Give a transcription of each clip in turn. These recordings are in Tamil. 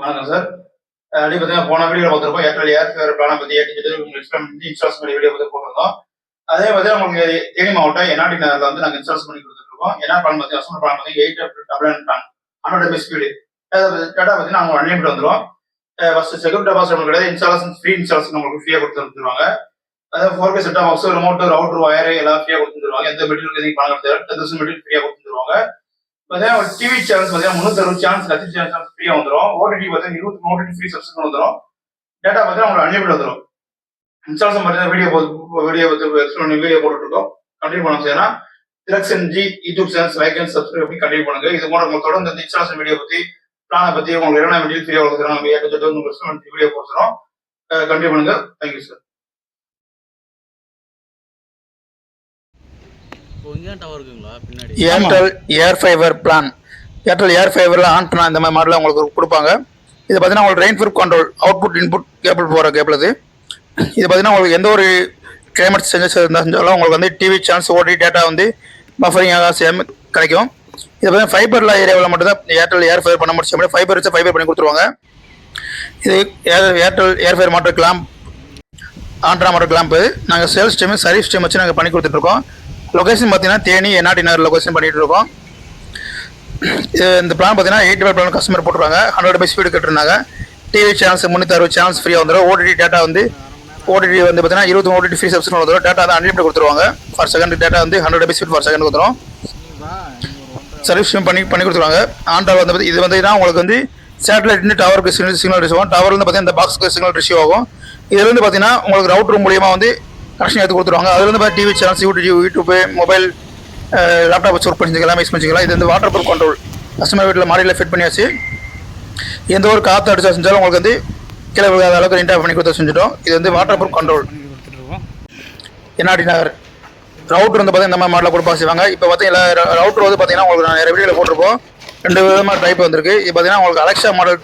வணக்கம் சார். அப்படி பார்த்தீங்கன்னா போன வீடியோ பார்த்துருப்போம். ஏற்கனவே ஏர் பிளானை பற்றி ஏற்றி உங்களுக்கு இன்ஸ்டால் பண்ணி இன்ஸ்டால்ஸ் பண்ணி வீடியோ பற்றி போட்டிருந்தோம். அதே பார்த்தீங்கன்னா உங்களுக்கு தேனி மாவட்டம் என்ஆர்டி நகரில் வந்து நாங்கள் இன்ஸ்டால்ஸ் பண்ணி கொடுத்துருக்கோம் என்ன பிளான் பார்த்தீங்கன்னா அசோன பிளான் பார்த்தீங்கன்னா eight double nine plan hundred MB speed data பார்த்தீங்கன்னா அவங்க அன்லிமிட் வந்துடும் ஃபர்ஸ்ட் செக்யூரிட்டி டபாஸ் உங்களுக்கு கிடையாது. இன்ஸ்டாலேஷன் ஃப்ரீ இன்ஸ்டாலேஷன் உங்களுக்கு ஃப்ரீயாக கொடுத்து வந்துருவாங்க அதாவது ஃபோர் கே செட்டாக பாக்ஸ் ரிமோட் ரவுட்டர் வயர் எல்லாம் ஃப்ரீயாக கொடுத்துருவாங்க எந்த மெட்டீரியல் எதுவும் பணம் தேவை டென் தௌசண்ட் மெட்டீரியல் ஃப்ரீயாக கொடுத்துருவாங்க பார்த்தீங்கன்னா ஒரு டிவி சேனல்ஸ் பார்த்தீங்கன்னா முந்நூற்றி அறுபது சேனல்ஸ் லட்சம் சேனல்ஸ் ஃப்ரீயாக வந்துடும் ஓடிடி பார்த்தீங்கன்னா இருபத்தி ஓடிடி ஃப்ரீ சப்ஸ்கிரிப்ஷன் வந்துடும் டேட்டா பார்த்தீங்கன்னா உங்களுக்கு அன்லிமிட் வந்துடும் இன்ஸ்டாலேஷன் பார்த்தீங்கன்னா வீடியோ வீடியோ வீடியோ போட்டுருக்கோம் கண்டினியூ பண்ண செய்யலாம் Thilakshan ji YouTube channels like and subscribe பண்ணி கண்டினியூ பண்ணுங்க. இது போன்ற உங்களுக்கு தொடர்ந்து இந்த இன்ஸ்டாலேஷன் வீடியோ பற்றி பிளானை பற்றி உங்களுக்கு என்னென்ன வீடியோ ஃப்ரீயாக கொடுக்குறோம் நம்ம ஏற்ற உங்களுக்கு வீடியோ போட்டுறோம் கண்டினியூ பண்ணுங்க. Thank you sir Airtel Air Fiber plan Airtel Air ஃபைபரில் on இந்த மாதிரி மாடலில் உங்களுக்கு கொடுப்பாங்க. இது பார்த்தீங்கன்னா உங்களுக்கு rain foot control output input cable போகிற கேபிள் இது இது பார்த்தீங்கன்னா உங்களுக்கு எந்த ஒரு கிளைமேட் சேஞ்சஸ் இருந்தால் செஞ்சாலும் உங்களுக்கு வந்து டிவி சேனல்ஸ் ஓடி டேட்டா வந்து பஃபரிங் சேம் கிடைக்கும். இது பார்த்தீங்கன்னா ஃபைபரில் ஏரியாவில் மட்டும்தான் ஏர்டெல் ஏர் ஃபைபர் பண்ண முடிச்சு ஃபைபர் வச்சு ஃபைபர் பண்ணி கொடுத்துருவாங்க. இது air Airtel air fibre matter clamp ஆண்ட்ரா model clamp நாங்கள் சேல்ஸ் டீம் சர்வீஸ் டீம் வச்சு நாங்கள் பண்ணி கொடுத்துட்ருக்கோம் லொக்கேஷன் பார்த்தீங்கன்னா தேனி என்ஆர்டி நகர் லொக்கேஷன் பண்ணிகிட்டு இருக்கோம். இது இந்த பிளான் பார்த்தீங்கன்னா எயிட் பிளான் கஸ்டமர் போட்டுருவாங்க ஹண்ட்ரட் பை ஸ்பீடு கட்டுருந்தாங்க. டிவி சேனல்ஸ் முந்நூற்றி அறுபது சேனல்ஸ் ஃப்ரீயாக வந்துடும் ஓடிடி டேட்டா வந்து ஓடிடி வந்து பார்த்தீங்கன்னா இருபத்தி ஓடிடி ஃப்ரீ சப்ஸ்கிரிப்ஷன் வந்துடும் டேட்டா வந்து அன்லிமிட் கொடுத்துருவாங்க. ஃபார் செகண்ட் டேட்டா வந்து hundred by speed for second கொடுத்துரும். சர்வீஸ் பண்ணி பண்ணி கொடுத்துருவாங்க. ஆண்ட்ராய்டு வந்து இது வந்து உங்களுக்கு வந்து சேட்டலைட் டவருக்கு சிக்னல் சிக்னல் ரிசீவ் ஆகும். டவர்லேருந்து பார்த்தீங்கன்னா இந்த பாக்ஸுக்கு சிக்னல் ரிசீவ் ஆகும். இதுலேருந்து பார்த்தீங்கன்னா உங்களுக்கு ரவுட்டர் மூலியமாக வந்து கனெக்ஷன் எடுத்து கொடுத்துருவாங்க. அதுலேருந்து பார்த்து TV channels YouTube YouTube mobile laptop வச்சு ஒர்க் பண்ணிக்கலாம் எல்லாமே யூஸ் பண்ணிக்கலாம் இது வந்து வாட்டர் ப்ரூஃப் கண்ட்ரோல் கஸ்டமர் வீட்டில் மாடியில் ஃபிட் பண்ணியாச்சு. எந்த ஒரு காற்று அடிச்சா செஞ்சாலும் உங்களுக்கு வந்து கீழே விழுகாத அளவுக்கு நீட்டாக பண்ணி கொடுத்து செஞ்சிடும். இது வந்து water proof control NRT Nagar. Router வந்து பார்த்தீங்கன்னா இந்த மாதிரி மாடலில் கொடுப்பா செய்வாங்க. இப்போ பார்த்தீங்கன்னா ரவுட்டர் வந்து பார்த்தீங்கன்னா உங்களுக்கு நான் நிறைய வீடியோவில் போட்டிருப்போம். ரெண்டு விதமாக டைப் வந்திருக்கு. இது பார்த்தீங்கன்னா உங்களுக்கு அலெக்ஷா மாடல்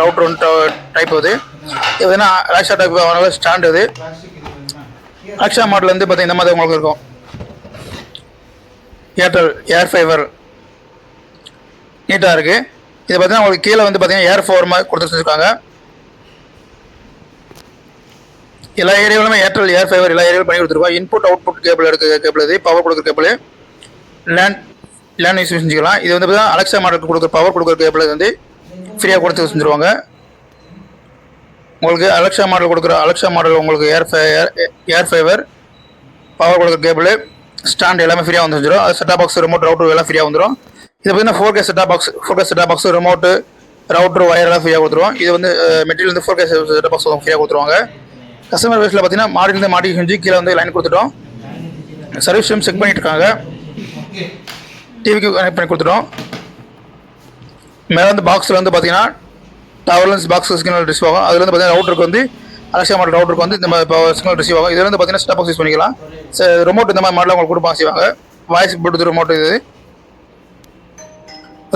ரவுட்டர் வந்து டைப் வந்து இது பார்த்தீங்கன்னா அலெக்ஷா டைப் ஸ்டாண்ட் இது. அக்ஷா மாடல் வந்து பார்த்தீங்கன்னா இந்த மாதிரி உங்களுக்கு இருக்கும். ஏர்டெல் ஏர் ஃபைவர் நீட்டாக இருக்குது இது பார்த்தீங்கன்னா உங்களுக்கு கீழே வந்து பார்த்தீங்கன்னா ஏர் ஃபோர் மாதிரி கொடுத்து வச்சுருக்காங்க. எல்லா ஏரியாவிலுமே ஏர்டெல் ஏர் ஃபைவர் எல்லா ஏரியாவிலும் பண்ணி கொடுத்துருக்கோம். இன்புட் அவுட்புட் கேபிள் எடுக்க கேபிள் இது பவர் கொடுக்குற கேபிள் லேண்ட் லேண்ட் யூஸ் செஞ்சுக்கலாம். இது வந்து பார்த்தீங்கன்னா அலெக்ஸா மாடலுக்கு கொடுக்குற பவர் கொடுக்குற கேபிள் வந்து ஃப்ரீயாக கொடுத்து செஞ்சுருவாங்க உங்களுக்கு அலெக்ஷா மாடல் கொடுக்குற அலெக்ஷா மாடல் உங்களுக்கு air fi air fiber power கொடுக்குற கேபிள் ஸ்டாண்ட் எல்லாமே ஃப்ரீயாக வந்துடும் அது செட்டாக பாக்ஸ் ரிமோட் ரவுட்டர் எல்லாம் ஃப்ரீயாக வந்துடும் இது பார்த்தீங்கன்னா ஃபோர் கே செட்டாக பாக்ஸ் ஃபோர் கே செட்டாக பாக்ஸ் ரிமோட்டு ரவுட்ரு ஒயர் எல்லாம் ஃப்ரீயாக கொடுத்துருவோம். இது வந்து மெட்டீரியல் வந்து ஃபோர் கே செட்டாக பாக்ஸ் ஃப்ரீயாக கொடுத்துருவாங்க. கஸ்டமர் பேஸில் பார்த்தீங்கன்னா மாடியிலேருந்து மாடி செஞ்சு கீழே வந்து லைன் கொடுத்துட்டோம். சர்வீஸ் ரூம் செக் பண்ணிட்டு இருக்காங்க. டிவிக்கு கனெக்ட் பண்ணி கொடுத்துட்டோம். மேலே வந்து பாக்ஸில் வந்து பார்த்தீங்கன்னா டவர்லன்ஸ் பாக்ஸ் சிக்னல் ரிசீவ் ஆகும் அதுலேருந்து வந்து பார்த்தீங்கன்னா ரவுட்டருக்கு வந்து. அலட்சிய மாடல் ரவுட்டருக்கு வந்து. இந்த மாதிரி சிக்னல் ரிசீவ் ஆகும் இதுலேருந்து வந்து பார்த்தீங்கன்னா ஸ்டாப் பாக்ஸ் யூஸ் பண்ணிக்கலாம். ரிமோட் இந்த மாதிரி மாடல் உங்களுக்கு கொடுப்பாங்க செய்வாங்க. வாய்ஸ் ப்ளூடூத் ரிமோட் இது.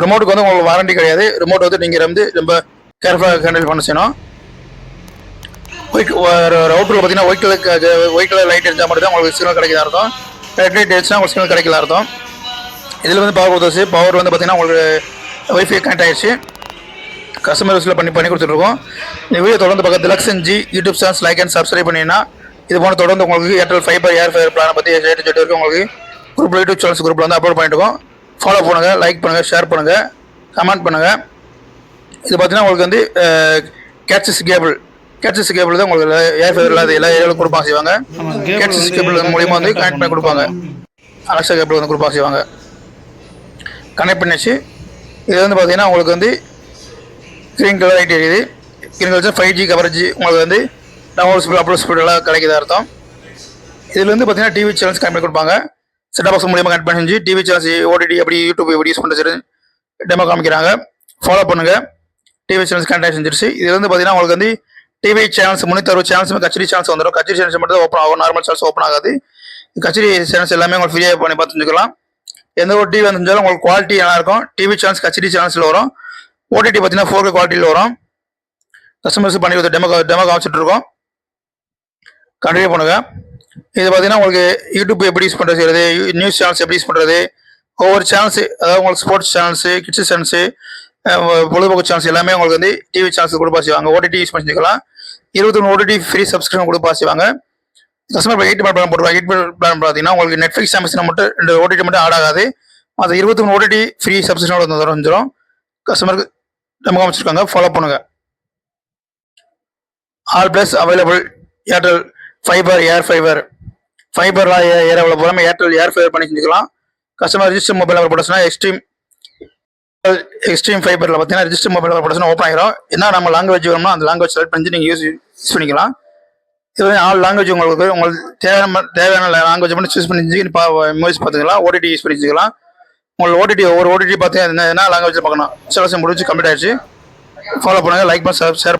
ரிமோட்டுக்கு வந்து உங்களுக்கு வாரண்டி கிடையாது. ரிமோட் வந்து நீங்கள் வந்து ரொம்ப கேர்ஃபுல்லாக ஹேண்டில் பண்ண செய்யணும். ஒயிட் ரவுட்டரில் பார்த்தீங்கன்னா white colour white colour light இருந்தால் மட்டும் தான் உங்களுக்கு சிக்னல் கிடைக்கிறதா அர்த்தம். ரெட் லைட் அடிச்சுனா உங்களுக்கு சிக்னல் கிடைக்கல அர்த்தம். இதில் வந்து பவர் கொடுத்துருச்சு பவர் வந்து பார்த்தீங்கன்னா உங்களுக்கு ஒய்ஃபை கனெக்ட் ஆயிடுச்சு கஸ்டமர் யூஸில் பண்ணி பண்ணி கொடுத்துட்ருக்கோம். இந்த வீடியோ தொடர்ந்து பக்கம் Thilakshan ji YouTube channels like and subscribe பண்ணிங்கன்னா இது போன தொடர்ந்து உங்களுக்கு ஏர்டெல் ஃபைபர் ஏர் ஃபைபர் பிளானை பற்றி ஏட்டு ஜெட்டு வரைக்கும் உங்களுக்கு. குரூப் யூடியூப் சேனல்ஸ் குரூப்பில் வந்து அப்லோட் பண்ணிட்டு இருக்கோம். ஃபாலோ பண்ணுங்கள் லைக் பண்ணுங்கள் ஷேர் பண்ணுங்கள் கமெண்ட் பண்ணுங்கள் இது பார்த்தீங்கன்னா உங்களுக்கு வந்து கேட்சஸ் கேபிள் கேட்சஸ் கேபிள் தான் உங்களுக்கு ஏர் ஃபைபர் இல்லாத எல்லா ஏரியாவிலும் கொடுப்பாங்க செய்வாங்க. கேட்சஸ் கேபிள் மூலியமாக வந்து கனெக்ட் பண்ணி கொடுப்பாங்க. அலெக்ஸா கேபிள் வந்து கொடுப்பாங்க செய்வாங்க. கனெக்ட் பண்ணிச்சு இது வந்து பார்த்தீங்கன்னா உங்களுக்கு வந்து க்ரீன் கலர் லைட் இருக்குது. Green colour five G coverage உங்களுக்கு வந்து டவுன்லோட் ஸ்பீட் அப்லோட் ஸ்பீட் கிடைக்கிது அர்த்தம்? இதில் வந்து பார்த்தீங்கன்னா டிவி சேனல்ஸ் கனெக்ட் பண்ணி கொடுப்பாங்க. செட் பாக்ஸ் மூலியமாக கனெக்ட் பண்ணி செஞ்சு டிவி சேனல்ஸ் ஓடிடி எப்படி யூடியூப் எப்படி யூஸ் பண்ணுறது டெமோ காமிக்கிறாங்க. ஃபாலோ பண்ணுங்கள் டிவி சேனல்ஸ் கனெக்ட் செஞ்சிருச்சு. இது வந்து பார்த்தீங்கன்னா உங்களுக்கு வந்து டிவி சேனல்ஸ் முன்னூற்றி அறுபது சேனல்ஸுமே கச்சேரி சேனல்ஸ் வந்துடும் கச்சேரி சேனல்ஸ் மட்டும் ஓப்பன் ஆகும். நார்மல் சேனல்ஸ் ஓப்பன் ஆகாது. கச்சேரி சேனல்ஸ் எல்லாமே உங்களுக்கு ஃப்ரீயாக பண்ணி பார்த்து எந்த ஒரு டிவி வந்து உங்களுக்கு குவாலிட்டி நல்லாயிருக்கும் டிவி சேனல்ஸ் கச்சேரி சேனல்ஸில் வரும். ஓடிடி பார்த்தீங்கன்னா ஃபோர் கே குவாலிட்டியில் வரும். கஸ்டமர்ஸ் பண்ணி கொடுத்த டெமோ டெமோ காமிச்சிட்டு இருக்கோம் கண்டினியூ பண்ணுங்கள் இது பார்த்தீங்கன்னா உங்களுக்கு யூடியூப் எப்படி யூஸ் பண்ணுறது செய்யறது நியூஸ் சேனல்ஸ் எப்படி யூஸ் பண்ணுறது ஒவ்வொரு சேனல்ஸு அதாவது உங்களுக்கு ஸ்போர்ட்ஸ் சேனல்ஸு கிட்ஸ் சேனல்ஸு பொழுதுபோக்கு சேனல்ஸ் எல்லாமே உங்களுக்கு வந்து டிவி சேனல்ஸ் கொடுப்பா செய்வாங்க. ஓடிடி யூஸ் பண்ணிக்கலாம் இருபத்தொன்று ஓடிடி ஃப்ரீ சப்ஸ்கிரிப்ஷன் கொடுப்பா செய்வாங்க. கஸ்டமர் எயிட் பிளான் போட்டுருவாங்க எயிட் பிளான் பார்த்தீங்கன்னா உங்களுக்கு நெட்ஃப்ளிக்ஸ் அமேசான் மட்டும் ரெண்டு ஓடிடி மட்டும் ஆட் ஆகாது. மற்ற இருபத்தி மூணு ஓடிடி ஃப்ரீ சப்ஸ்கிரிப்ஷன் வந்துடும் கஸ்டமருக்கு நம்ம அமைச்சிருக்காங்க ஃபாலோ பண்ணுங்க. All plus available Airtel fiber air fiber ஃபைபர்லாம் air அவ்வளோ போகாமல் ஏர்டெல் ஏர் ஃபைபர் பண்ணி செஞ்சுக்கலாம். கஸ்டமர் ரிஜிஸ்டர் மொபைல் நம்பர் போட்டுச்சுன்னா எக்ஸ்ட்ரீம் எக்ஸ்ட்ரீம் ஃபைபரில் பார்த்தீங்கன்னா ரிஜிஸ்டர் மொபைல் நம்பர் போட்டுச்சுன்னா ஓப்பன் ஆகிரும் என்ன நம்ம லாங்குவேஜ் வேணுமோ அந்த லாங்குவேஜ் செலக்ட் பண்ணி நீங்கள் யூஸ் யூஸ் பண்ணிக்கலாம். இது வந்து ஆல் லாங்குவேஜ் உங்களுக்கு உங்களுக்கு தேவையான தேவையான லாங்குவேஜ் மட்டும் சூஸ் பண்ணி மூவிஸ் பார்த்துக்கலாம் ஓடிடி யூஸ் பண்ணி வச்சுக்கலாம் உங்களை ஓடிடி ஒவ்வொரு ஓடிடி பார்த்து என்ன லாங்குவேஜ் பார்க்கணும். சிலசம் முடிச்சு கம்ப்ளீட் ஆயிடுச்சு. ஃபாலோ பண்ணுங்கள் லைக் பண்ண ஷேர்